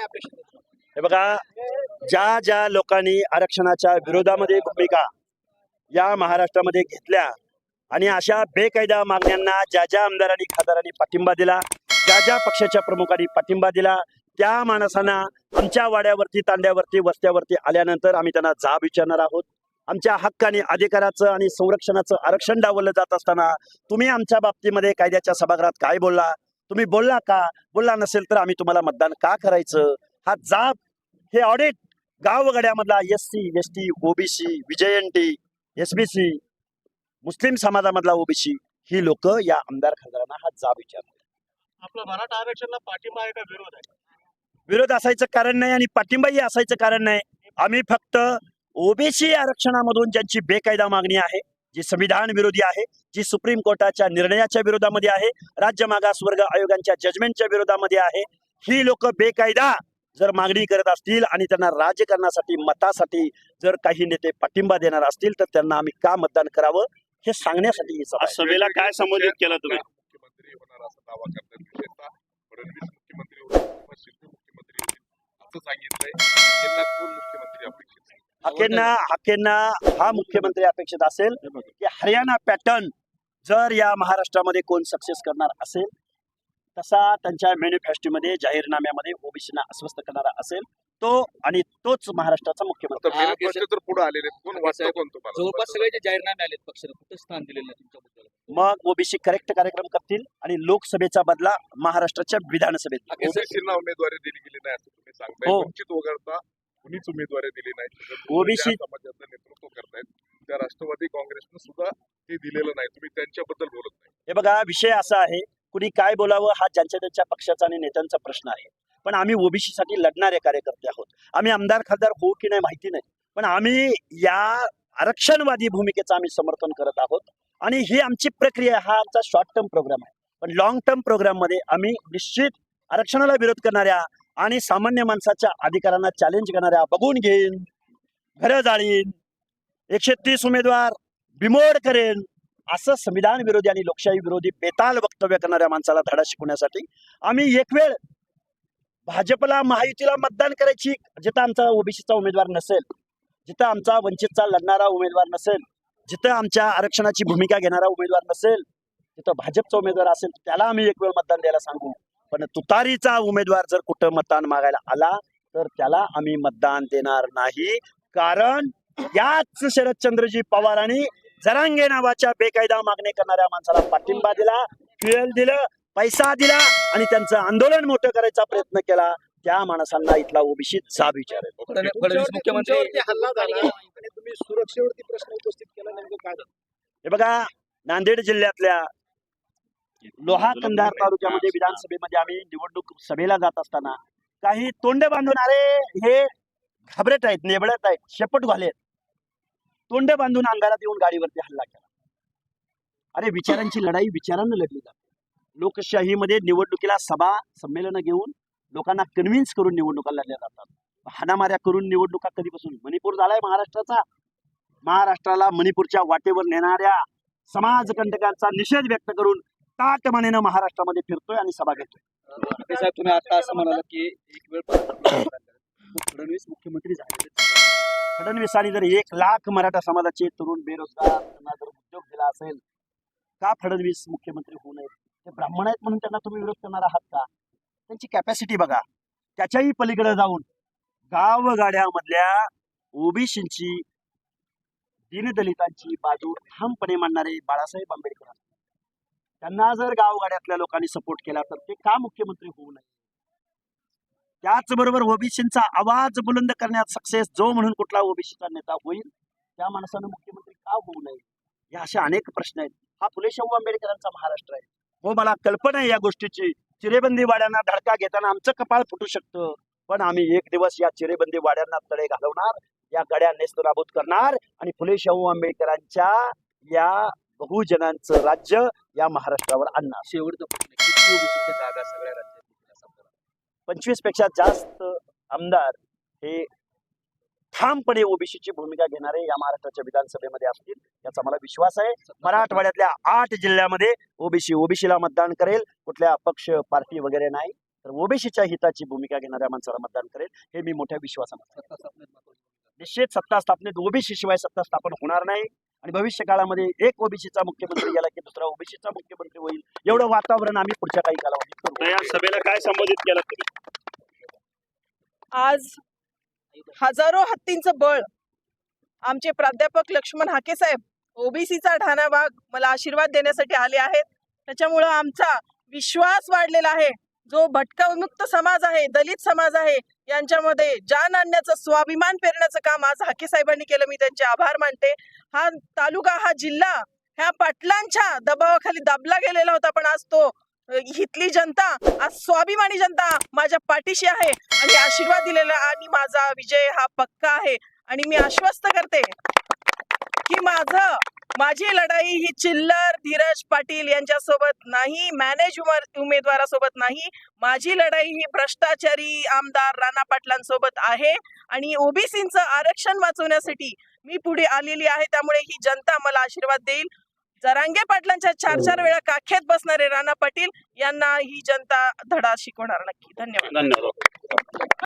काय अपेक्षा हे बघा ज्या ज्या लोकांनी आरक्षणाच्या विरोधामध्ये भूमिका या महाराष्ट्रामध्ये घेतल्या आणि अशा बेकायदा मागण्यांना ज्या ज्या आमदारांनी खासदारांनी पाठिंबा दिला ज्या ज्या पक्षाच्या प्रमुखांनी पाठिंबा दिला त्या माणसांना आमच्या वाड्यावरती तांड्यावरती वस्त्यावरती आल्यानंतर आम्ही त्यांना जाब विचारणार आहोत. आमच्या हक्क आणि अधिकाराचं आणि संरक्षणाचं आरक्षण डावलं जात असताना तुम्ही आमच्या बाबतीमध्ये कायद्याच्या सभागृहात काय बोलला? तुम्ही बोलला का? बोलला नसेल तर आम्ही तुम्हाला मतदान का करायचं? हा जाब हे audit गावगड्यामधला S C S T OBC विजयंटी S B C मुस्लिम समाजामधला ओबीसी ही लोक या आमदार खासदारांना हा जाब विचारतात. आपलं मराठा आरक्षणाला पाठिंबा आहे का? विरोध आहे. विरोध असायचं कारण नाही आणि पाठिंबाही असायचं कारण नाही. आम्ही फक्त ओबीसी आरक्षणामधून ज्यांची बेकायदा मागणी आहे जी संविधान विरोधी आहे जी सुप्रीम कोर्टाच्या निर्णयाच्या विरोधामध्ये आहे राज्य मागासवर्ग आयोगांच्या जजमेंटच्या विरोधामध्ये आहे ही लोक बेकायदा जर मागणी करत असतील आणि त्यांना राजकारणासाठी मतासाठी जर काही नेते पाठिंबा देणार असतील तर त्यांना आम्ही का मतदान करावं हे सांगण्यासाठी ही. सभेला काय संबोधित केलं तुम्ही मुख्यमंत्री होणार असा दावा करतात विशेषतः फडणवीस मुख्यमंत्री होतील किंवा शिंदे मुख्यमंत्री होतील असं सांगितलंय त्यांना कोण मुख्यमंत्री अपेक्षित आहे हाकेंना हाकेंना हा मुख्यमंत्री अपेक्षित असेल की हरियाणा पॅटर्न जर या महाराष्ट्रामध्ये कोण सक्सेस करणार असेल तसा त्यांच्या मॅन्युफॅक्चरमध्ये जाहीरनाम्यामध्ये ओबीसीना अस्वस्थ करणारा असेल तो आणि तोच महाराष्ट्राचा मुख्यमंत्री. पुढे आलेले जवळपास सगळे जे जाहीरनामे आलेत पक्षाने कुठं स्थान दिलेलं नाही तुमच्या मुद्द्याला मग ओबीसी करेक्ट कार्यक्रम करतील आणि लोकसभेचा बदला महाराष्ट्राच्या विधानसभेत. उमेदवारी दिली गेली नाही असं तुम्ही सांगताय. हो. वगळता कुणीच उमेदवारी दिली नाही. ज्या समाजाचं नेतृत्व करतायत त्या राष्ट्रवादी काँग्रेसनं सुद्धा ते दिलेलं नाही. तुम्ही त्यांच्याबद्दल बोलत नाही. हे बघा विषय असा आहे कुणी काय बोलावं हा ज्यांच्या त्यांच्या पक्षाचा आणि नेत्यांचा प्रश्न आहे. पण आम्ही ओबीसी साठी लढणारे कार्यकर्ते आहोत. आम्ही आमदार खासदार होऊ की नाही माहिती नाही. पण आम्ही या आरक्षणवादी भूमिकेचं आम्ही समर्थन करत आहोत. आणि ही आमची प्रक्रिया. हा आमचा शॉर्ट टर्म प्रोग्राम आहे. पण लॉंग टर्म प्रोग्राममध्ये आम्ही निश्चित आरक्षणाला विरोध करणाऱ्या आणि सामान्य माणसाच्या अधिकारांना चॅलेंज करणाऱ्या बघून घेईन. घरं जाळीन. एकशे तीस उमेदवार बिमोड करेन. असं संविधान विरोधी आणि लोकशाही विरोधी बेताल वक्तव्य करणाऱ्या माणसाला धडा शिकवण्यासाठी आम्ही एक वेळ भाजपला महायुतीला मतदान करायची जिथं आमचा ओबीसीचा उमेदवार नसेल जिथं आमचा वंचितचा लढणारा उमेदवार नसेल जिथं आमच्या आरक्षणाची भूमिका घेणारा उमेदवार नसेल तिथं भाजपचा उमेदवार असेल त्याला आम्ही एक वेळ मतदान द्यायला सांगू. पण तुतारीचा उमेदवार जर कुठं मतदान मागायला आला तर त्याला आम्ही मतदान देणार नाही. कारण याच शरदचंद्रजी पवारांनी जरांगे नावाच्या बेकायदा मागणी करणाऱ्या माणसाला पाठिंबा दिला फ्युएल दिलं पैसा दिला आणि त्यांचं आंदोलन मोठं करायचा प्रयत्न केला. त्या माणसांना इथला ओबीसी जाब विचारेल फडणवीस फडणवीस मुख्यमंत्री तुमच्यावरती हल्ला झाला आणि तुम्ही सुरक्षेवरती प्रश्न उपस्थित केला नेमकं काय झालं? हे बघा नांदेड जिल्ह्यातल्या लोहा कंधार तालुक्यामध्ये विधानसभेमध्ये आम्ही निवडणूक सभेला जात असताना काही तोंड बांधून अरे हे घाबरट आहेत नेबळत आहेत शेपट घालेत तोंड बांधून अंगारात येऊन गाडीवरती हल्ला केला. अरे विचारांची लढाई विचारांना लढली जाते. लोकशाहीमध्ये निवडणुकीला सभा संमेलन घेऊन लोकांना कन्व्हिन्स करून निवडणुका लढल्या जातात. हाणामाऱ्या करून निवडणुका कधीपासून? मणिपूर झालाय महाराष्ट्राचा. महाराष्ट्राला मणिपूरच्या वाटेवर नेणाऱ्या समाजकंटकांचा निषेध व्यक्त करून ताटमानेनं महाराष्ट्रामध्ये फिरतोय आणि सभा घेतोय. साहेब तुम्ही आता असं म्हणाला की एक वेळ फडणवीस मुख्यमंत्री झाले फडणवीसांनी जर एक लाख मराठा समाजाचे तरुण बेरोजगार त्यांना जर उद्योग दिला असेल का फडणवीस मुख्यमंत्री होऊ नये ते ब्राह्मण आहेत म्हणून त्यांना तुम्ही विरोध करणार आहात का? त्यांची कॅपॅसिटी बघा. त्याच्याही पलीकडे जाऊन गावगाड्यामधल्या ओबीसींची दीनदलितांची बाजू ठामपणे मांडणारे बाळासाहेब आंबेडकर. त्यांना जर गावगाड्यातल्या लोकांनी सपोर्ट केला तर ते का मुख्यमंत्री होऊ नये? त्याचबरोबर ओबीसींचा आवाज बुलंद करण्यात सक्सेस जो म्हणून कुठला ओबीसीचा नेता होईल त्या माणसानं मुख्यमंत्री का होऊ नये? या अशा अनेक प्रश्न आहेत. हा फुले शाहू आंबेडकरांचा महाराष्ट्र आहे. हो मला कल्पना आहे या गोष्टीची. चिरेबंदी वाड्यांना धडका घेताना आमचं कपाळ फुटू शकतं. पण आम्ही एक दिवस या चिरेबंदी वाड्यांना तडे घालवणार या गड्या नेस्तनाबूत करणार आणि फुले शाहू आंबेडकरांच्या या बहुजनांचं राज्य या महाराष्ट्रावर आणणार. शेवटचा प्रश्न किती ओबीसीच्या जागा सगळ्या राज्यात पंचवीसपेक्षा जास्त आमदार हे ठामपणे ओबीसीची भूमिका घेणारे या महाराष्ट्राच्या विधानसभेमध्ये असतील याचा मला विश्वास आहे. मराठवाड्यातल्या आठ जिल्ह्यामध्ये ओबीसी ओबीसीला मतदान करेल. कुठल्या पक्ष पार्टी वगैरे नाही. तर ओबीसीच्या हिताची भूमिका घेणाऱ्या माणसाला मतदान करेल. हे मी मोठ्या विश्वासाने सत्ता स्थापनेत महत्त्वाची भूमिका. निश्चित सत्ता स्थापनेत ओबीसी शिवाय सत्ता स्थापन होणार नाही. आणि भविष्य काळामध्ये एक ओबीसीचा मुख्यमंत्री गेला की दुसरा ओबीसीचा मुख्यमंत्री होईल. एवढं वातावरण आम्ही पुढच्या काही कालावधीत करू. या सभेला काय संबोधित केलं तुम्ही? आज हजारो हत्तींचं बळ. आमचे प्राध्यापक लक्ष्मण हाके साहेब ओबीसीचा ठाणा भाग मला आशीर्वाद देण्यासाठी आले आहेत. त्याच्यामुळं आमचा विश्वास वाढलेला आहे. जो भटका उन्मुक्त समाज आहे दलित समाज आहे यांच्यामध्ये जान आणण्याचं स्वाभिमान पेरण्याचं काम आज हाके साहेबांनी केलं. मी त्यांचे आभार मानते. हा तालुका हा जिल्हा ह्या पाटलांच्या दबावाखाली दाबला गेलेला होता पण आज तो इथली जनता आज स्वाभिमानी जनता माझ्या पाठीशी आहे आणि आशीर्वाद दिलेला आणि माझा विजय हा पक्का आहे. आणि मी आश्वस्त करते. की माझं माझी लढाई ही चिल्लर धीरज पाटील यांच्यासोबत नाही मॅनेज उमेदवारासोबत नाही. माझी लढाई ही भ्रष्टाचारी आमदार राणा पाटलांसोबत आहे आणि ओबीसीचं आरक्षण वाचवण्यासाठी मी पुढे आलेली आहे. त्यामुळे ही जनता मला आशीर्वाद देईल. जरांगे पाटलांच्या चार चार वेळा काख्यात बसणारे राणा पाटील यांना ही जनता धडा शिकवणार नक्की. धन्यवाद. धन्यवाद.